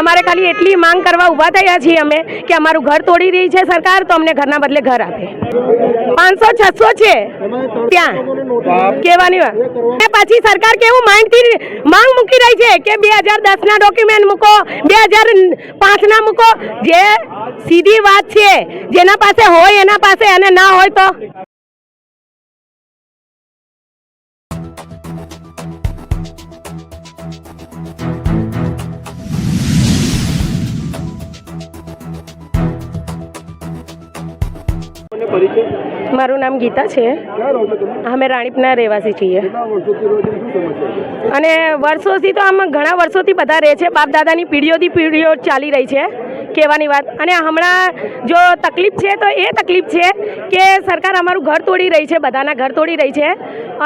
અમારે ખાલી એટલી માંગ કરવા ઊભા થયા છીએ અમે કે અમારું ઘર તોડી રહી છે સરકાર, તો અમને ઘરના બદલે ઘર આપે. પાંચસો, છસો છે. ત્યાં. કહેવાની વાત. પછી સરકાર કેવું માઇન્ડથી માંગ મૂકી રહી છે કે બે હજાર દસના ડોક્યુમેન્ટ મૂકો, બે હજાર પાંચના મૂકો. જે સીધી વાત છે, જેના પાસે હોય એના પાસે અને ના હોય તો? પરિચય મારું નામ ગીતા છે. અમે રાણીપના રહેવાસી છીએ. અને વર્ષોથી તો આમ ઘણા વર્ષોથી બધા રહે છે. બાપ દાદાની પીઢીઓથી પીઢીઓ ચાલી રહી છે કહેવાની વાત. અને હમણાં જો તકલીફ છે તો એ તકલીફ છે કે સરકાર અમારું ઘર તોડી રહી છે બધાના ઘર તોડી રહી છે.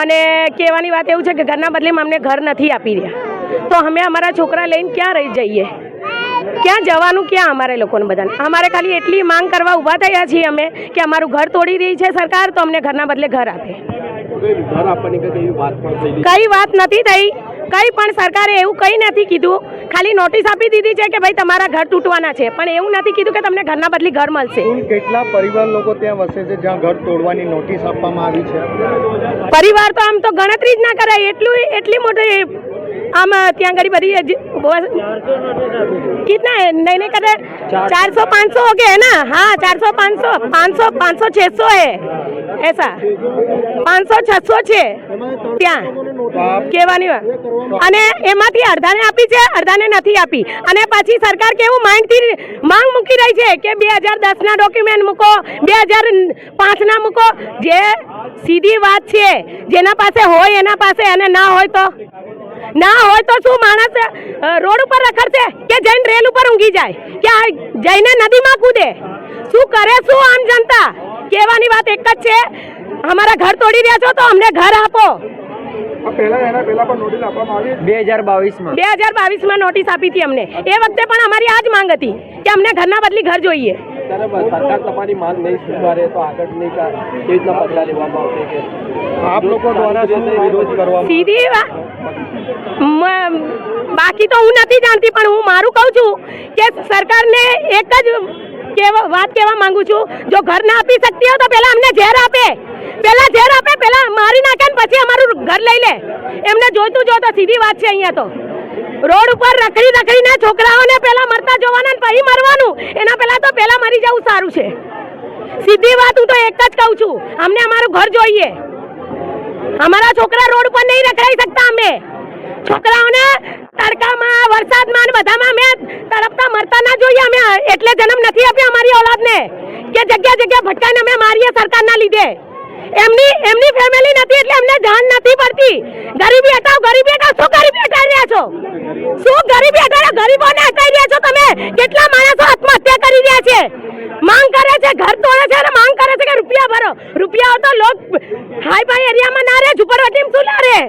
અને કહેવાની વાત એવું છે કે ઘરના બદલે અમને ઘર નથી આપી રહ્યા. તો અમે અમારા છોકરા લઈને ક્યાં રહી જઈએ? ક્યાં જવાનું ક્યાં અમારે લોકોને બધાને? અમારે ખાલી એટલી માંગ કરવા ઊભા થયા છીએ અમે કે અમારું ઘર તોડી રહી છે સરકાર તો અમને ઘરના બદલે ઘર આપે. કોઈ વાત નથી થઈ. કઈ પણ સરકારે એવું કંઈ નથી કીધું. ખાલી નોટિસ આપી દીધી છે કે ભાઈ તમારા ઘર તૂટવાના છે. પણ એવું નથી કીધું કે તમને ઘરના બદલી ઘર મળશે. કેટલા પરિવાર લોકો ત્યાં વસે છે જ્યાં ઘર તોડવાની નોટિસ આપવામાં આવી છે? પરિવાર તો આમ તો ગણતરી જ ના કરાય. એટલું એટલી મોટી આમ ત્યાં ઘણી બધી कितना है नहीं नहीं कहते चार सौ पाँच सौ हो गए है ना हाँ चार सौ पाँच सौ पाँच सौ पाँच सौ छः सौ है ऐसा પાંચસો છસો છે ત્યાં કહેવાની વાત અને એમાંથી અડધાને આપી છે અડધાને નથી આપી અને પછી સરકાર કેવું માઇન્ડથી માંગ મૂકી રહી છે કે બે હજાર દસના ડોક્યુમેન્ટ મૂકો બે હજાર પાંચના મૂકો જે સીધી વાત છે જેના પાસે હોય એના પાસે અને ના હોય તો ના હોય તો શું માણસ રોડ ઉપર રખડશે કે જઈને રેલ ઉપર ઊંઘી જાય? કે જઈને નદીમાં કૂદે? શું કરે શું આમ જનતા? કહેવાની વાત એક જ છે. અમારા ઘર તોડી રહ્યા છો તો અમને ઘર આપો. નોટિસ બે હજાર બાવીસમાં. બે હજાર બાવીસમાં નોટિસ આપી હતી અમને. એ વખતે પણ અમારી આ જ માંગ હતી કે અમને ઘરના બદલી ઘર જોઈએ. સરકાર તમારી માંગ નહીં સ્વીકારે તો આગળની કા- કેવી રીતના પગલાં લેવામાં આવશે આપ લોકો દ્વારા વિરોધ કરવામાં સીધી બાકી તો હું નથી જાણતી, પણ હું મારું કહું છું કે સરકારને એક જ વાત કહેવા માંગુ છું. જો ઘર ના આપી શકતી હોય તો પહેલાં અમને ઝેર આપે. પહેલાં ઝેર આપે, પહેલાં મારી નાખે ને પછી અમારું ઘર લઈ લે. એમને જોઈતું જો તો સીધી વાત છે અહીંયા તો. રોડ ઉપર રખડી રખડીને છોકરાઓને પહેલાં મરતા જોવાના ને પછી મરવાનું. એના પહેલાં તો પહેલાં મરી જવું સારું છે. સીધી વાત હું તો એક જ કહું છું. અમને અમારું ઘર જોઈએ. અમારા છોકરા રોડ ઉપર નહીં રખડાઈ શકતા અમે છોકરાઓને તડકામાં વરસાદમાં ને બધામાં અમે તડપતા મરતા ના જોઈએ અમે એટલે જન્મ નથી આપ્યો અમારી ઓલાદને, કે જગ્યા જગ્યા ભટકાઈને અમે મારીએ સરકારના લીધે. એમની એમની ફેમિલી નથી એટલે અમને જાણ નથી પડતી. ગરીબી હટાવ ગરીબી હટાવ. શું ગરીબી હટાવી રહ્યા છો? શું ગરીબી હટાવ્યા ગરીબોને હટાવી રહ્યા છો તમે? કેટલા માણસો આત્મહત્યા કરી રહ્યા છે? માંગ કરે છે, ઘર તોડે છે અને માંગ કરે છે કે રૂપિયા ભરો. રૂપિયા તો લોક હાઈ ફાઈ એરિયામાં ના રહે, ઝુંપડપટ્ટીમાં શું ના રહે?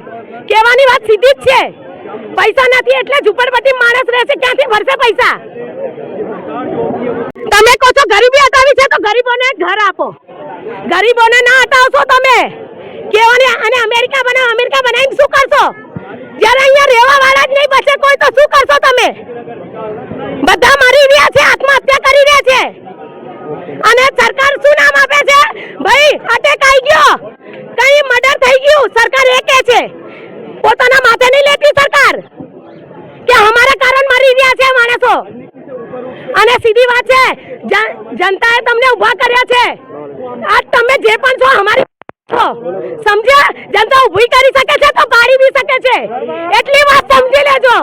કહેવાની વાત સીધી જ છે. પૈસા નથી એટલે ઝુંપડપટ્ટી માણસ રહેશે ક્યાંથી ભરશે પૈસા? તમે કહો છો ગરીબી હટાવી છે તો ગરીબોને ઘર આપો. ગરીબોને ના હટાવશો તમે. કેવાની અને અમેરિકા બનાવો અમેરિકા બનાવીને શું કરશો? જ્યારે અહીંયા રહેવા વાળા જ નહીં બચે કોઈ તો શું કરશો તમે બધા મરી રહ્યા છે આત્મહત્યા કરી રહ્યા છે અને સરકાર શું નામ આપે છે ભાઈ અટેક આવી ગયો કઈ મર્ડર થઈ ગયું સરકાર એ કહે છે પોતાના માથે નહીં લેતી સરકાર કે અમારા કારણ મરી રહ્યા છે માણસો અને સીધી વાત છે. જનતા જનતાએ તમને ઊભા કર્યા છે. આજ તમે જે પણ છો, અમારી છો. સમજ્યા? જનતા ઊભી કરી શકે છે તો પાડી બી શકે છે. એટલી વાત સમજી લેજો.